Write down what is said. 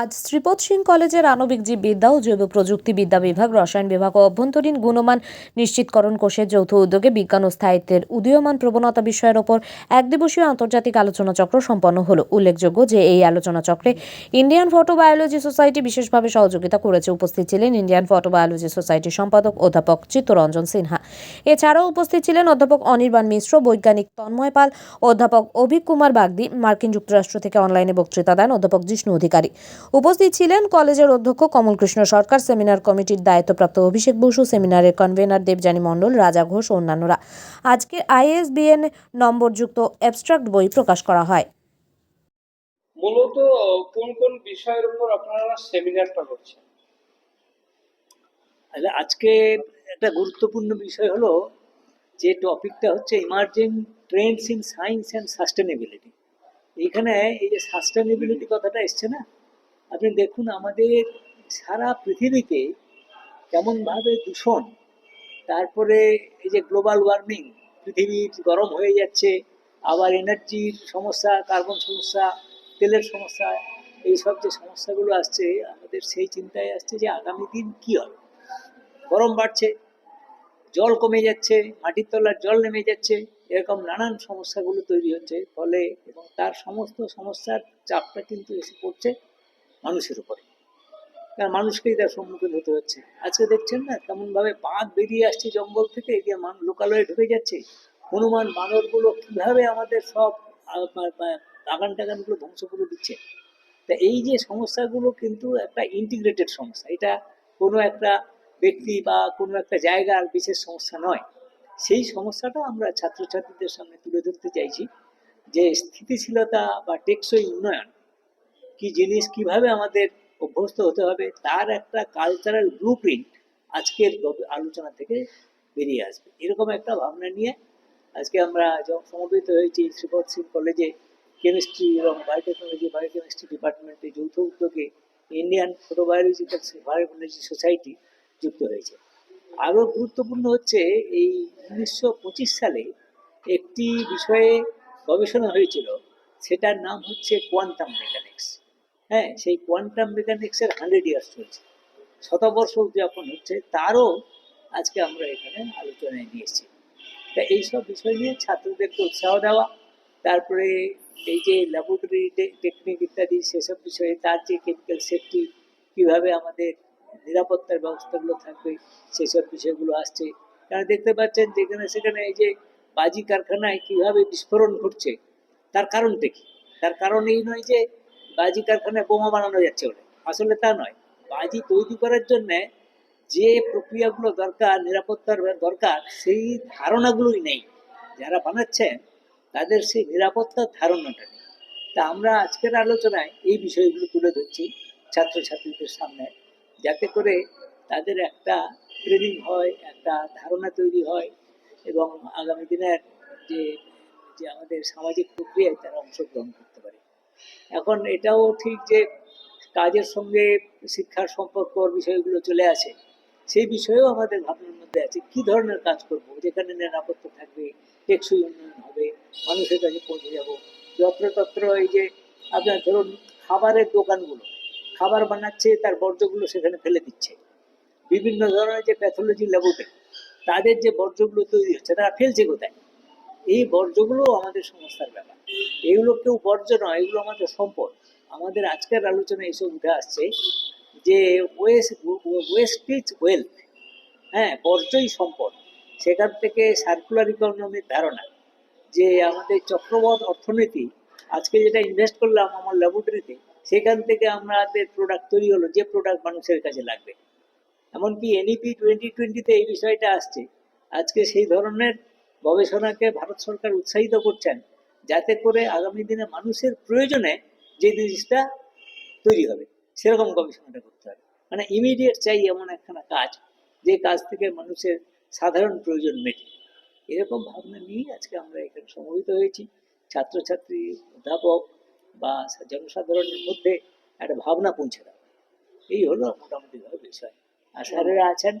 আজ শ্রীপদ সিং কলেজের আণবিক জীববিদ্যা ও জৈব প্রযুক্তি বিদ্যা বিভাগ, রসায়ন বিভাগ ও অভ্যন্তরীণ গুণমান নিশ্চিতকরণ কোষের যৌথ উদ্যোগে বিজ্ঞান ও স্থায়িত্বের উদীয়মান প্রবণতা বিষয়ের ওপর একদিবসীয় আন্তর্জাতিক আলোচনা চক্র সম্পন্ন হলো। উল্লেখযোগ্য যে এই আলোচনা চক্রে ইন্ডিয়ান ফটোবায়োলজি সোসাইটি বিশেষভাবে সহযোগিতা করেছে। উপস্থিত ছিলেন ইন্ডিয়ান ফটোবায়োলজি সোসাইটির সম্পাদক অধ্যাপক চিত্তরঞ্জন সিনহা। এছাড়াও উপস্থিত ছিলেন অধ্যাপক অনির্বাণ মিশ্র, বৈজ্ঞানিক তন্ময় পাল, অধ্যাপক অভিক কুমার বাগদি, মার্কিন যুক্তরাষ্ট্র থেকে অনলাইনে বক্তৃতা দেন অধ্যাপক জিষ্ণু অধিকারী। উপস্থিত ছিলেন কলেজের অধ্যক্ষ কমলকৃষ্ণ সরকার সেমিনার কমিটির দায়িত্বপ্রাপ্ত অভিষেক বসু সেমিনারের কনভেনার দেবযানী মণ্ডল রাজা ঘোষ অন্যান্যরা। আজকে আইএসবিএন নম্বরযুক্ত অ্যাবস্ট্রাক্ট বই প্রকাশ করা হয়। মূলত কোন কোন বিষয়ের উপর আপনারা সেমিনারটা করছেন? তাহলে আজকে একটা গুরুত্বপূর্ণ বিষয় হলো যে টপিকটা হচ্ছে emerging trends in science and sustainability. এইখানে এই যে সাস্টেনেবিলিটি কথাটা এসছে না আপনি দেখুন আমাদের সারা পৃথিবীতে কেমনভাবে দূষণ, তারপরে এই যে গ্লোবাল ওয়ার্মিং পৃথিবী গরম হয়ে যাচ্ছে, আবার এনার্জির সমস্যা কার্বন সমস্যা, তেলের সমস্যা, এইসব যে সমস্যাগুলো আসছে, আমাদের সেই চিন্তায় আসছে যে আগামী দিন কী হবে? গরম বাড়ছে, জল কমে যাচ্ছে, মাটির তলার জল নেমে যাচ্ছে, এরকম নানান সমস্যাগুলো তৈরি হচ্ছে, ফলে এবং তার সমস্ত সমস্যার চাপটা কিন্তু এসে পড়ছে। মানুষের উপরে। কারণ মানুষকেই তার সম্মুখীন হতে হচ্ছে। আজকে দেখছেন না কেমনভাবে বাঘ বেরিয়ে আসছে জঙ্গল থেকে, গিয়ে লোকালয়ে ঢুকে যাচ্ছে। হনুমান বানরগুলো কীভাবে আমাদের সব বাগান টাগানগুলো ধ্বংস করে দিচ্ছে? তা এই যে সমস্যাগুলো কিন্তু একটা ইন্টিগ্রেটেড সমস্যা। এটা কোনো একটা ব্যক্তি বা কোনো একটা জায়গার বিশেষ সমস্যা নয়। সেই সমস্যাটা আমরা ছাত্রছাত্রীদের সামনে তুলে ধরতে চাইছি যে স্থিতিশীলতা বা টেকসই উন্নয়ন কি জিনিস কীভাবে আমাদের অভ্যস্ত হতে হবে, তার একটা কালচারাল ব্লু প্রিন্ট আজকের আলোচনা থেকে বেরিয়ে আসবে। এরকম একটা ভাবনা নিয়ে আজকে আমরা যখন সমবেত হয়েছি শ্রীপদ সিং কলেজে কেমিস্ট্রি এবং বায়োটেকনোলজি বায়োকেমিস্ট্রি ডিপার্টমেন্টে যৌথ উদ্যোগে ইন্ডিয়ান ফটোবায়োলজিক্যাল বায়োলজি সোসাইটি যুক্ত হয়েছে। আরও গুরুত্বপূর্ণ হচ্ছে এই উনিশশো পঁচিশ সালে একটি বিষয়ে গবেষণা হয়েছিল, সেটার নাম হচ্ছে কোয়ান্টাম মেকানিক্স হ্যাঁ সেই কোয়ান্টাম মেকানিক্সের হান্ড্রেড ইয়ার্স চলছে। শতবর্ষ উদযাপন হচ্ছে, তারও আজকে আমরা এখানে আলোচনায় নিয়ে এসেছি। তা এইসব বিষয় নিয়ে ছাত্রদেরকে উৎসাহ দেওয়া, তারপরে এই যে ল্যাবরেটরি টেকনিক ইত্যাদি, সেসব বিষয়ে তার যে কেমিক্যাল সেফটি কীভাবে আমাদের নিরাপত্তার ব্যবস্থাগুলো থাকবে, সেসব বিষয়গুলো আসছে। তারা দেখতে পাচ্ছেন যেখানে সেখানে এই যে বাজি কারখানায় কীভাবে বিস্ফোরণ ঘটছে, তার কারণটা কি? তার কারণ এই নয় যে বাজি কারখানায় বোমা বানানো যাচ্ছে বলে। আসলে তা নয়। বাজি তৈরি করার জন্যে যে প্রক্রিয়াগুলো দরকার, নিরাপত্তার দরকার, সেই ধারণাগুলোই নেই। যারা বানাচ্ছেন, তাদের সেই নিরাপত্তার ধারণাটা নেই। তা আমরা আজকের আলোচনায় এই বিষয়গুলো তুলে ধরছি ছাত্রছাত্রীদের সামনে, যাতে করে তাদের একটা ট্রেনিং হয়, একটা ধারণা তৈরি হয় এবং আগামী দিনের যে যে আমাদের সামাজিক প্রক্রিয়ায় তারা অংশগ্রহণ পারে। এখন এটাও ঠিক যে কাজের সঙ্গে শিক্ষার সম্পর্ক বিষয়গুলো চলে আসে, সেই বিষয়েও আমাদের ভাবনার মধ্যে আছে, কি ধরনের কাজ করব? যেখানে নিরাপত্তা থাকবে, টেকসই উন্নয়ন হবে, মানুষের কাছে পৌঁছে যাব, যত্রতত্র এই যে আপনার ধরুন খাবারের দোকানগুলো, খাবার বানাচ্ছে, তার বর্জ্যগুলো সেখানে ফেলে দিচ্ছে। বিভিন্ন ধরনের যে প্যাথোলজি ল্যাবরেটরি তাদের যে বর্জ্যগুলো তৈরি হচ্ছে, তারা ফেলছে কোথায়? এই বর্জ্যগুলো আমাদের সমস্যার ব্যাপার। এগুলো কেউ বর্জ্য নয় এগুলো আমাদের সম্পদ। আমাদের আজকের আলোচনায় এসব উঠে আসছে যে ওয়েস্ট ওয়েস্ট ইজ ওয়েলথ হ্যাঁ বর্জ্যই সম্পদ। সেখান থেকে সার্কুলার ইকোনমির ধারণা যে আমাদের চক্রবধ অর্থনীতি, আজকে যেটা ইনভেস্ট করলাম আমার ল্যাবরেটরিতে সেখান থেকে আমাদের প্রোডাক্ট তৈরি হলো, যে প্রোডাক্ট মানুষের কাছে লাগবে। এমনকি এনইপি টোয়েন্টি টোয়েন্টিতে এই বিষয়টা আসছে। আজকে সেই ধরনের গবেষণাকে ভারত সরকার উৎসাহিত করছেন যাতে করে আগামী দিনে মানুষের প্রয়োজনে যে জিনিসটা তৈরি হবে, সেরকম গবেষণাটা করতে হবে। মানে ইমিডিয়েট চাই এমন একখানা কাজ, যে কাজ থেকে মানুষের সাধারণ প্রয়োজন মেটে। এরকম ভাবনা নিয়েই আজকে আমরা এখানে সমবেত হয়েছি। ছাত্রছাত্রী, অধ্যাপক বা জনসাধারণের মধ্যে একটা ভাবনা পৌঁছে দেওয়া। এই হলো মোটামুটি বিষয়। আর স্যারেরা আছেন।